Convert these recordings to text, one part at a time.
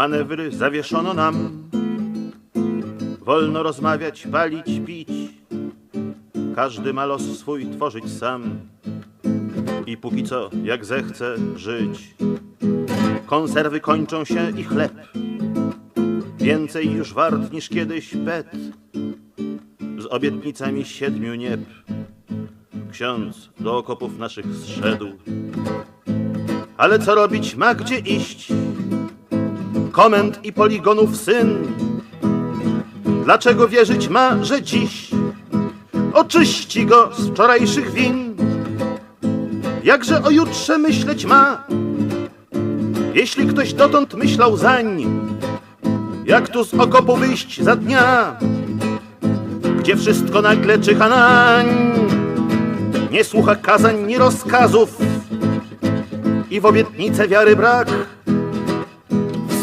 manewry zawieszono nam. Wolno rozmawiać, palić, pić. Każdy ma los swój tworzyć sam. I póki co, jak zechce, żyć. Konserwy kończą się i chleb. Więcej już wart niż kiedyś pet. Z obietnicami siedmiu nieb. Ksiądz do okopów naszych zszedł. Ale co robić ma gdzie iść? Komend i poligonów syn. Dlaczego wierzyć ma, że dziś oczyści go z wczorajszych win? Jakże o jutrze myśleć ma? Jeśli ktoś dotąd myślał zań, jak tu z okopu wyjść za dnia, gdzie wszystko nagle czyha nań, nie słucha kazań ni rozkazów i w obietnicę wiary brak.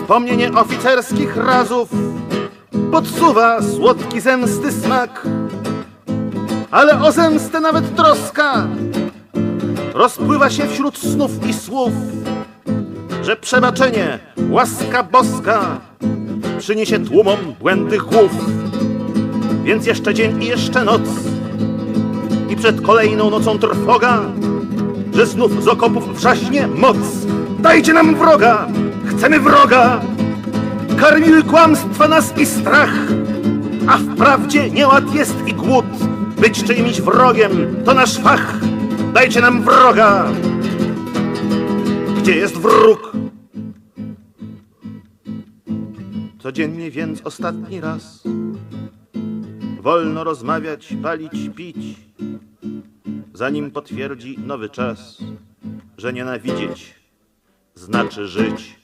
Wspomnienie oficerskich razów podsuwa słodki zemsty smak, ale o zemstę nawet troska rozpływa się wśród snów i słów, że przebaczenie, łaska boska przyniesie tłumom błędnych głów. Więc jeszcze dzień i jeszcze noc i przed kolejną nocą trwoga, że znów z okopów wrzaśnie moc. Dajcie nam wroga, chcemy wroga. Karmiły kłamstwa nas i strach, a wprawdzie nieład jest i głód. Być czyimś wrogiem to nasz fach. Dajcie nam wroga. Gdzie jest wróg? Codziennie więc ostatni raz Wolno rozmawiać, palić, pić Zanim potwierdzi nowy czas Że nienawidzieć znaczy żyć